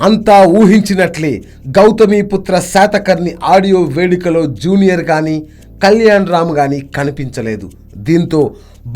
అంతా ఊహించినట్లే గౌతమిపుత్ర శాతకర్ణి ఆడియో వేడుకలో జూనియర్ కానీ కళ్యాణ్ రామ్ కానీ కనిపించలేదు. దీంతో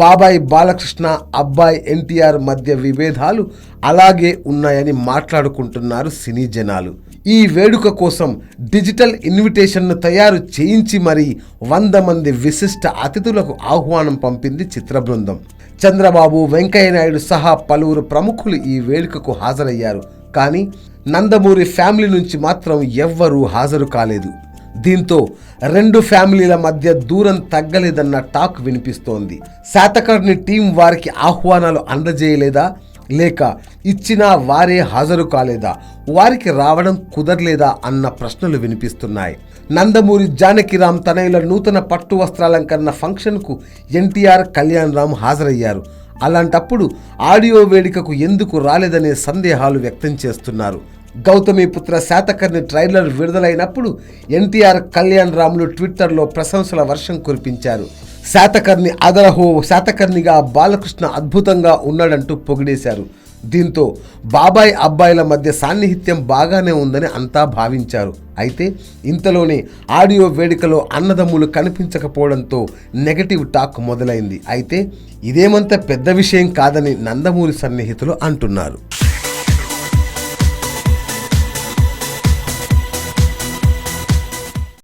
బాబాయ్ బాలకృష్ణ అబ్బాయి ఎన్టీఆర్ మధ్య విభేదాలు అలాగే ఉన్నాయని మాట్లాడుకుంటున్నారు సినీ జనాలు. ఈ వేడుక కోసం డిజిటల్ ఇన్విటేషన్ను తయారు చేయించి మరీ వంద మంది విశిష్ట అతిథులకు ఆహ్వానం పంపింది చిత్ర బృందం. చంద్రబాబు వెంకయ్యనాయుడు సహా పలువురు ప్రముఖులు ఈ వేడుకకు హాజరయ్యారు. కానీ నందమూరి ఫ్యామిలీ నుంచి మాత్రం ఎవ్వరూ హాజరు కాలేదు. దీంతో రెండు ఫ్యామిలీల మధ్య దూరం తగ్గలేదన్న టాక్ వినిపిస్తోంది. శాతకర్ణి టీం వారికి ఆహ్వానాలు అందజేయలేదా? లేక ఇచ్చినా వారే హాజరు కాలేదా? వారికి రావడం కుదరలేదా అన్న ప్రశ్నలు వినిపిస్తున్నాయి. నందమూరి జానకిరామ్ తనయుల నూతన పట్టు వస్త్రాలంకరణ ఫంక్షన్కు ఎన్టీఆర్ కళ్యాణ్ రామ్ హాజరయ్యారు. అలాంటప్పుడు ఆడియో వేడుకకు ఎందుకు రాలేదనే సందేహాలు వ్యక్తం చేస్తున్నారు. గౌతమిపుత్ర శాతకర్ణి ట్రైలర్ విడుదలైనప్పుడు ఎన్టీఆర్ కళ్యాణ్ రాములు ట్విట్టర్లో ప్రశంసల వర్షం కురిపించారు. శాతకర్ణి అదరహో శాతకర్ణిగా బాలకృష్ణ అద్భుతంగా ఉన్నాడంటూ పొగిడేశారు. దీంతో బాబాయ్ అబ్బాయిల మధ్య సాన్నిహిత్యం బాగానే ఉందని అంతా భావించారు. అయితే ఇంతలోనే ఆడియో వేడుకలో అన్నదమ్ములు కనిపించకపోవడంతో నెగటివ్ టాక్ మొదలైంది. అయితే ఇదేమంత పెద్ద విషయం కాదని నందమూరి సన్నిహితులు అంటున్నారు.